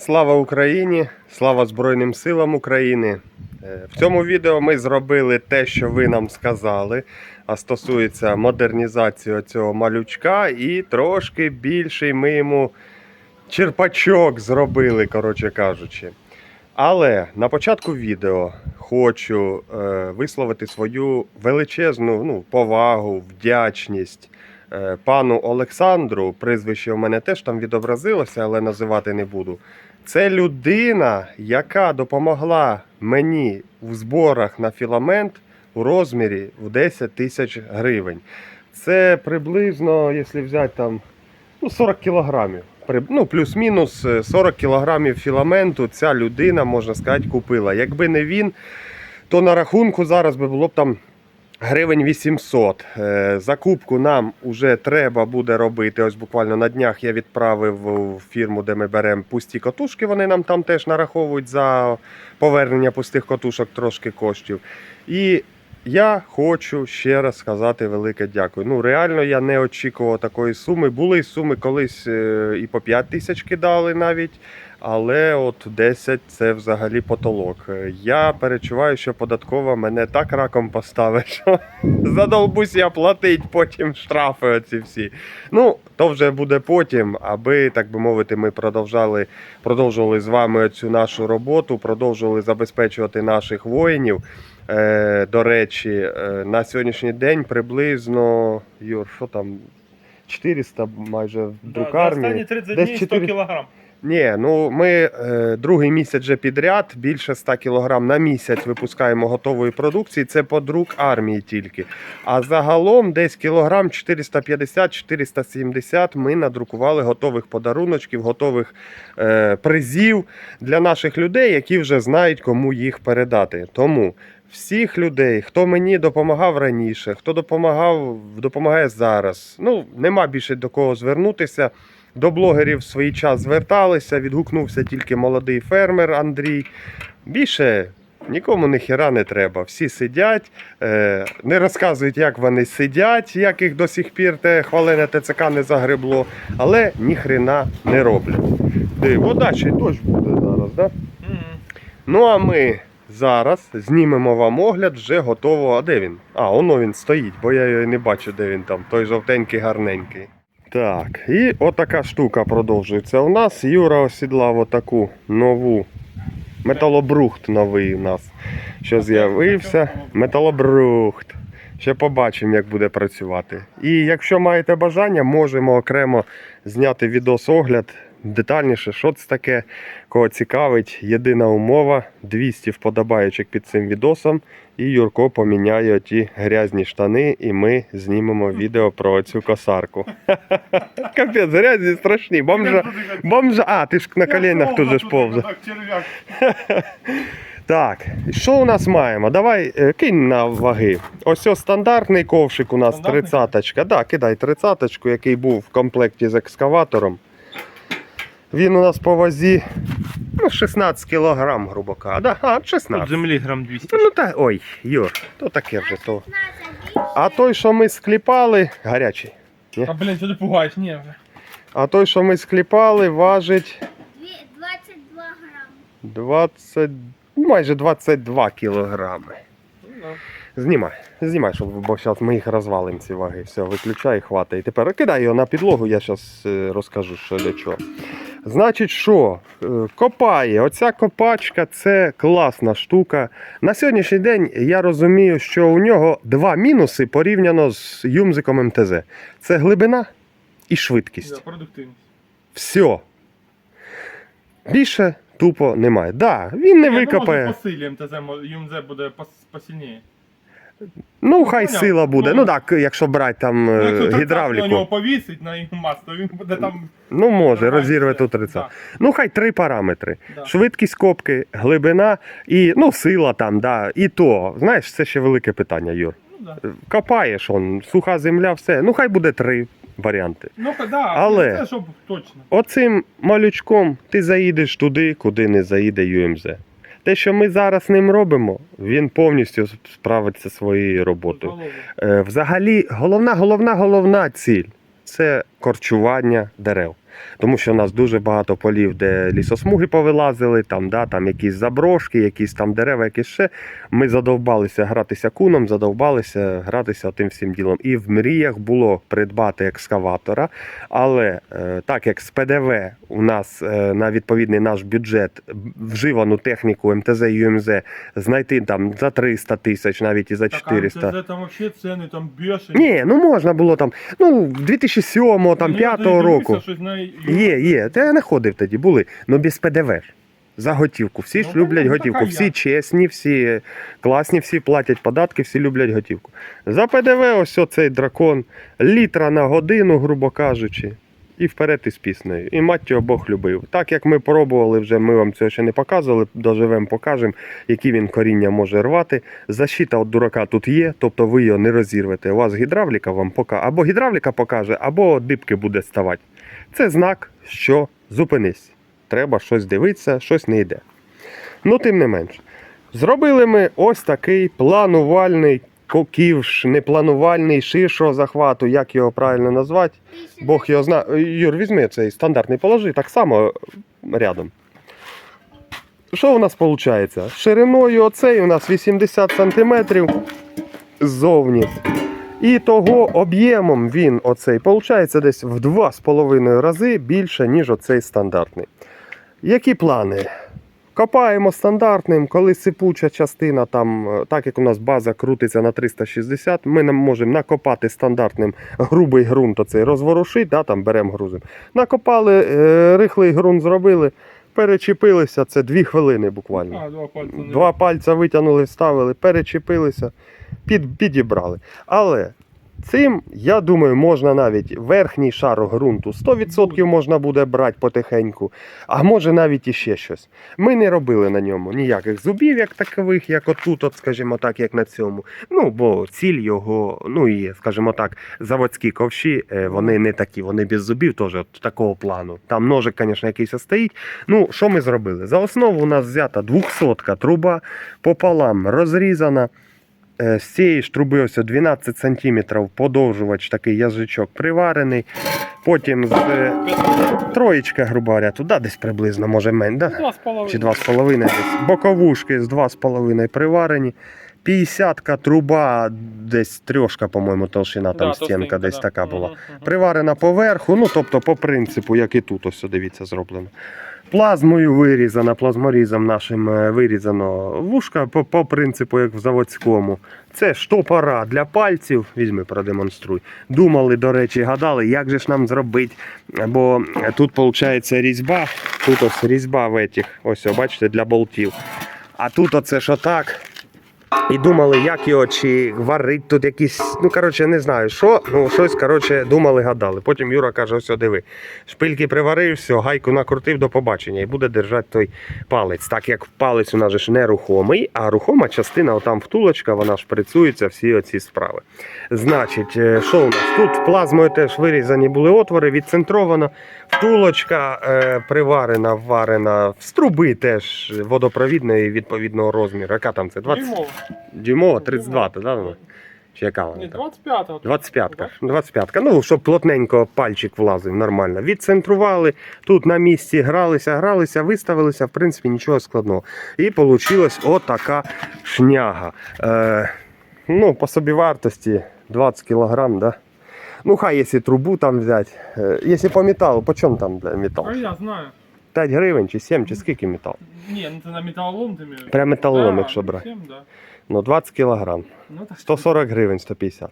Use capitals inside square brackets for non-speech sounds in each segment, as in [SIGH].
Слава Україні! Слава Збройним силам України! Е, В цьому відео ми зробили те, що ви нам сказали, а стосується модернізації цього малючка, і трошки більший ми йому черпачок зробили, коротше кажучи. Але на початку відео хочу е, висловити свою величезну ну, повагу, вдячність пану Олександру. Прізвище у мене теж там відобразилося, але називати не буду. Це людина, яка допомогла мені в зборах на філамент у розмірі в 10 тисяч гривень. Це приблизно, якщо взяти там ну, 40 кілограмів. Ну, плюс-мінус е, 40 кілограмів філаменту ця людина, можна сказати, купила. Якби не він, то на рахунку зараз би було б там гривень 800. Е, Закупку нам вже треба буде робити. Ось буквально на днях я відправив в фірму, де ми беремо пусті котушки. Вони нам там теж нараховують за повернення пустих котушок трошки коштів. І я хочу ще раз сказати велике дякую. Ну, реально я не очікував такої суми. Були суми колись е, і по 5 тисяч кидали навіть. Але от 10 це взагалі потолок. Я перечуваю, що податкова мене так раком поставить, [LAUGHS] що задолбусь я платить потім штрафи оці всі. Ну, то вже буде потім, аби, так би мовити, ми продовжали, продовжували з вами цю нашу роботу, продовжували забезпечувати наших воїнів. Е, до речі, е, на сьогоднішній день приблизно, Юр, що там, 400 майже в Да, за останні 30 Десь днів 100 кілограм. Ні, ну ми е, другий місяць вже підряд, більше 100 кг на місяць випускаємо готової продукції. Це по друк армії тільки. А загалом десь кілограм 450-470 ми надрукували готових подаруночків, готових е, призів для наших людей, які вже знають, кому їх передати. Тому всіх людей, хто мені допомагав раніше, хто допомагав, допомагає зараз. Ну, нема більше до кого звернутися. До блогерів в свій час зверталися, відгукнувся тільки молодий фермер Андрій. Більше нікому ніхіра не треба. Всі сидять, е, не розказують, як вони сидять, як їх до сих пір те хвалене ТЦК не загребло, але ніхрена не роблять. Ще й дощ буде зараз, да? Ну а ми зараз знімемо вам огляд вже готового. А де він? А, воно він стоїть, бо я його не бачу, де він там. Той жовтенький, гарненький. Так, і отака штука продовжується. У нас Юра осідлав отаку нову металобрухт новий у нас. Що з'явився? Металобрухт. Ще побачимо, як буде працювати. І якщо маєте бажання, можемо окремо зняти відос-огляд детальніше, що це таке, кого цікавить. Єдина умова 200 вподобаєчок під цим відосом. І Юрко поміняє ті грязні штани, і ми знімемо відео про цю косарку. [LAUGHS] Капець, грязні страшні. Бомжа, бомжа. А, ти ж на коленях тут же ж повзав. [LAUGHS] Так, що у нас маємо? Давай е, кинь на ваги. Ось ось стандартний ковшик у нас Стандартний? тридцяточка. Да, кидай тридцяточку, який був в комплекті з екскаватором. Він у нас по вазі ну, 16 кілограм, грубо кажучи. Да? А, Тут землі грам 200. Ну та ой, Юр, то таке вже то. А той, що ми скліпали, гарячий. А, блін, що ти пугаєш? Ні, вже. А той, що ми скліпали, важить 22 грами. 20, ну, майже 22 кілограми. Знімай, знімай, щоб, бо зараз ми їх розвалимо ці ваги. Все, виключай, хватає. Тепер кидай його на підлогу, я зараз розкажу, що для чого. Значить, що? Е, Копає. Оця копачка це класна штука. На сьогоднішній день я розумію, що у нього два мінуси порівняно з юмзиком МТЗ. Це глибина і швидкість. Да, продуктивність. Все. Більше тупо немає. Да, він не Ні, викопає. Ну, може, по силі МТЗ, ЮМЗ буде пос- посильніше. Ну, хай Поняв. сила буде. Ну, Ну так, якщо брати там е, Ну, якщо тридцятку на нього повісить на ЮМАЗ, то він буде там... Ну, може, нормально розірве все. тут 30. Да, Ну, хай три параметри: да. швидкість копки, глибина і ну, сила там, да. І то. Знаєш, це ще велике питання, Юр. Ну, да. Копаєш он, суха земля, все. Ну, хай буде три варіанти. Ну, да, Але- це щоб точно. Оцим малючком ти заїдеш туди, куди не заїде ЮМЗ. Те, що ми зараз ним робимо, він повністю справиться своєю роботою. Е, Взагалі, головна, головна, головна ціль це корчування дерев. Тому що у нас дуже багато полів, де лісосмуги повилазили, там, да, там якісь заброшки, якісь там дерева, якісь ще. Ми задовбалися гратися куном, задовбалися гратися тим всім ділом. І в мріях було придбати екскаватора. Але е, так як з ПДВ у нас е, на відповідний наш бюджет вживану техніку МТЗ і ЮМЗ знайти там за 300 тисяч, навіть і за 400. Так, а МТЗ там вообще ціни там бешені. Ні, ну можна було там, ну 2007 там Ну, 5 року. щось на Ю- Є, є. Та я не ходив тоді, були. Ну без ПДВ ж. За готівку. Всі ж Ну, люблять ну, готівку. така Всі я. чесні, всі класні, всі платять податки, всі люблять готівку. За ПДВ ось оцей дракон, літра на годину, грубо кажучи. І вперед із піснею. І мать його Бог любив. Так як ми пробували вже, ми вам цього ще не показували, доживемо, покажемо, які він коріння може рвати. Защита від дурака тут є, тобто ви його не розірвете. У вас гідравліка вам покаже, або гідравліка покаже, або дибки буде ставати. Це знак, що зупинись. Треба щось дивитися, щось не йде. Ну, тим не менш. Зробили ми ось такий планувальний коківш, непланувальний ширшого захвату, як його правильно назвати. Бог його знає. Юр, візьми цей стандартний положи, так само рядом. Що у нас виходить? Шириною оцей у нас 80 см ззовні. І того об'ємом він оцей виходить десь в 2,5 рази більше, ніж оцей стандартний. Які плани? Копаємо стандартним, коли сипуча частина, там, е, так як у нас база крутиться на 360, ми нам можемо накопати стандартним грубий ґрунт, оцей розворушити, да, там беремо грузим. Накопали, е, рихлий ґрунт зробили, перечепилися, це 2 хвилини буквально. А, два пальця. Два пальця витягнули, вставили, перечепилися, під, підібрали. Але цим, я думаю, можна навіть верхній шар ґрунту 100% можна буде брати потихеньку, а може навіть іще щось. Ми не робили на ньому ніяких зубів, як такових, як отут, от, скажімо так, як на цьому. Ну, бо ціль його, ну і, скажімо так, заводські ковші, е, вони не такі, вони без зубів теж от такого плану. Там ножик, звісно, якийсь стоїть. Ну, що ми зробили? За основу у нас взята 200 труба пополам розрізана. Е, З цієї ж труби ось 12 см подовжувач, такий язичок приварений. Потім з е, троєчка, грубо говоря, туди десь приблизно, може менше. Да? Чи 2,5 десь. Боковушки з 2,5 приварені. 50-ка труба, десь трьошка, по-моєму, толщина, там Да, стінка десь да. така була. Приварена поверху, ну тобто по принципу, як і тут, ось дивіться, зроблено. Плазмою вирізана, плазморізом нашим е, вирізано вушка по, по принципу, як в заводському. Це штопора для пальців. Візьми, продемонструй. Думали, до речі, гадали, як же ж нам зробити. Бо тут виходить різьба, тут ось різьба в этих, ось, бачите, для болтів. А тут оце ж отак. І думали, як його чи варить тут якісь, ну коротше, не знаю що. Ну, щось, коротше, думали, гадали. Потім Юра каже: ось диви. Шпильки приварив, все, гайку накрутив до побачення і буде держати той палець. Так як палець у нас ж не рухомий, а рухома частина, отам втулочка, вона шприцюється, всі оці справи. Значить, е, що у нас? Тут плазмою теж вирізані були отвори, відцентровано. Втулочка е, приварена, вварена з труби теж водопровідної відповідного розміру. Яка там це? 20 Дюймово. Дюймова, 32, та, да? вона? Чи яка вона? Ні, там? 25-го. 25-ка. 25-ка. Ну, щоб плотненько пальчик влазив нормально. Відцентрували, тут на місці гралися, гралися, виставилися, в принципі, нічого складного. І вийшла отака шняга. Е, ну, по собівартості 20 кг, да? Ну, хай, якщо трубу там взяти. Е, якщо по металу, по чому там бля, метал? А я знаю. 5 гривень чи 7, чи скільки метал? Ні, ну це на металолом ти міряєш. Прям металолом, Да, якщо брати. всім, да. Ну, 20 кг. Ну, так. 140 гривень, 150.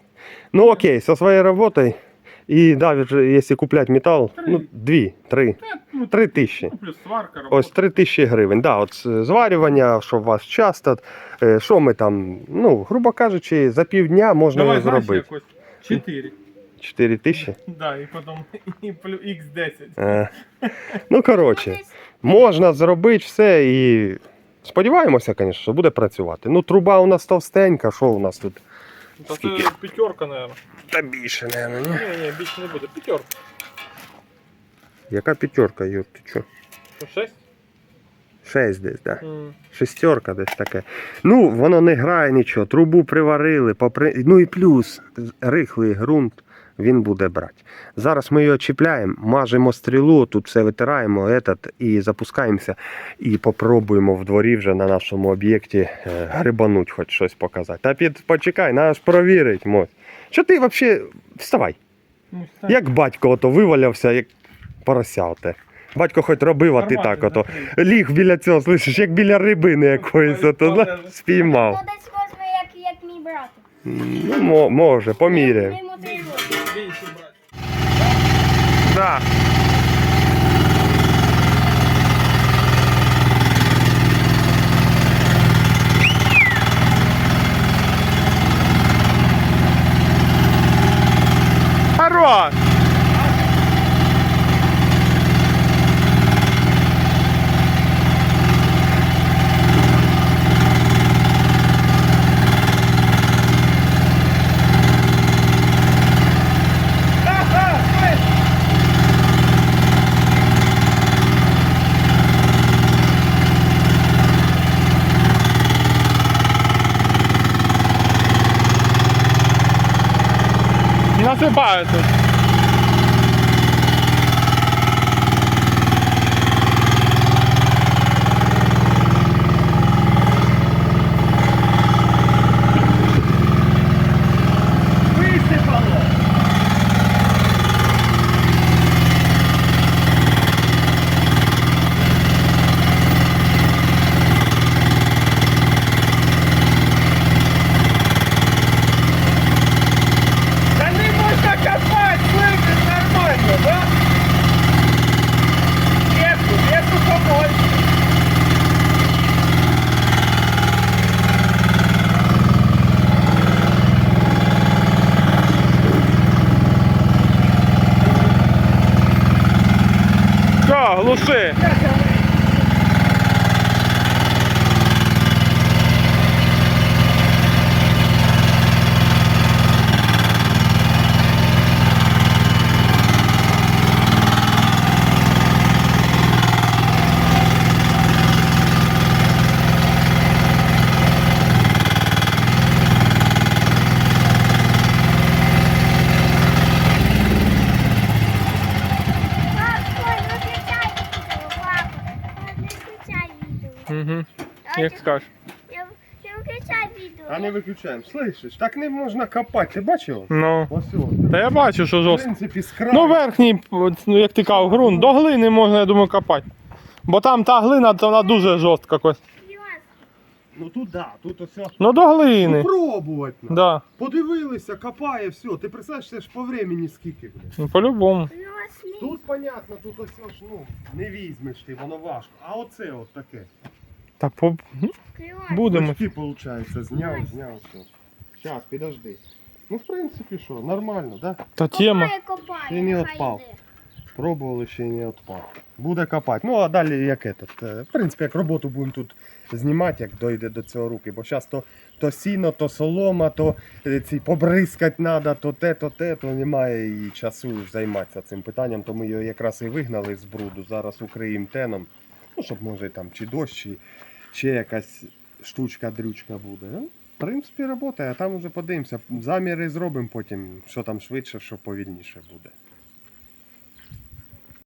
Ну окей, со своей работой. И даже если куплять металл, ну, 2, 3, ну, 3 тисячі. ну, плюс сварка, робота. Ось 3 тисячі гривень. Да, от зварювання, що у вас часто, е, що ми там, ну, грубо кажучи, за півдня можна Давай, зробити. якось 4. 4 тисячі. Да, і потім [LAUGHS] і плюс X10. Е, Ну, коротше, можна зробити все і сподіваємося, звісно, що буде працювати. Ну, труба у нас товстенька, що у нас тут? Та Скільки? це п'ятерка, наверное. Та більше, мабуть, ні. Ні, більше не буде. П'ятерка. Яка п'ятерка, Юр, ти що? Ну, 6? 6 десь, так. Да. Mm. Шестерка десь таке. Ну, воно не грає нічого. Трубу приварили, попри... ну і плюс рихлий ґрунт. Він буде брати. Зараз ми його чіпляємо, мажемо стрілу, тут все витираємо этот, і запускаємося і попробуємо в дворі вже на нашому об'єкті е, грибануть, хоч щось показати. Та під почекай, треба ж провірити, мось. Що ти взагалі вставай? Ну. Як батько ото вивалявся, як порося оте. Батько хоч робив, а ти так ото. Ліг біля цього, слышиш, як біля рибини якоїсь, ото, спіймав. Десь возьме, як, як мій брат. Ну, може, поміряємо. Да. Не насипаю тут. Висипало! Та не можна копати, слышиш, нормально, да? Леску, леску побольше. Що, глуши? Пап, ой, виключай відео, папа. Не виключай відео. Угу. А Як скажеш. Я, я виключай відео. А не виключаємо. Слышиш, так не можна копати. Ти бачив? Ну. Ось от. Та я бачу, що В жорстко. принципі, з краю. Ну, верхній, ну як ти казав, ґрунт, до глини можна, я думаю, копати. Бо там та глина, то вона дуже жорстка. Кось. Серйозно. Ну тут да, тут ось. ось. Ну до глини. Попробувати. надо. Да. Подивилися, копає, все. Ти представляєш, це ж по времени скільки, блядь. Ну, по-любому. Ну. Тут понятно, тут ось ось, ну, не візьмеш ти, воно важко. А оце от таке. Та по... будемо. Очки, виходить, зняв, зняв все. Зараз, підожди. Ну, в принципі, що, нормально, да? Та тема. Ще не відпав. Пробували, ще не відпав. Буде копати. Ну, а далі як этот. е, В принципі, як роботу будемо тут знімати, як дойде до цього руки. Бо зараз то, то сіно, то солома, то е, ці побризкати треба, то те, то те, то немає і часу займатися цим питанням, то ми його якраз і вигнали з бруду. Зараз укриємо теном. Ну, щоб може там чи дощ, чи ще якась штучка-дрючка буде. Ну, в принципі, робота, а там вже подивимося. Заміри зробимо потім, що там швидше, що повільніше буде.